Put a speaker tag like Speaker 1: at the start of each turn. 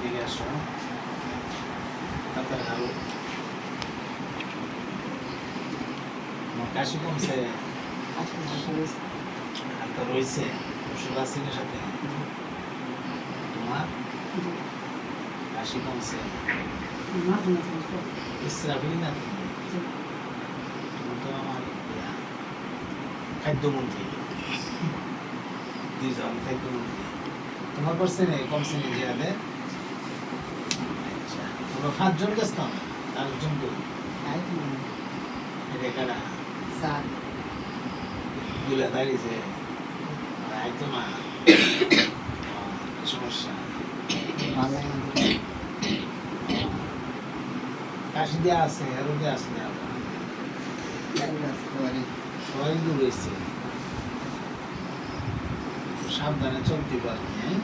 Speaker 1: এদিকে আসো হাতের তোমার কাশি কমছে তো রয়েছে ওষুধ সাথে তোমার কাশি কমছে ইসরাফিল না তুমি তো আমার খাদ্যমন্ত্রী দুইজন খাদ্যমন্ত্রী কমছে নেই জিয়াদে তোমরা পাঁচজন গেছ না চারজন তো এটা কারা দাঁড়িয়েছে আহ, সমস্যা। কাশি দেওয়া আছে দেওয়া আছে সবাই দূর সাবধানে চলতে পারি হ্যাঁ?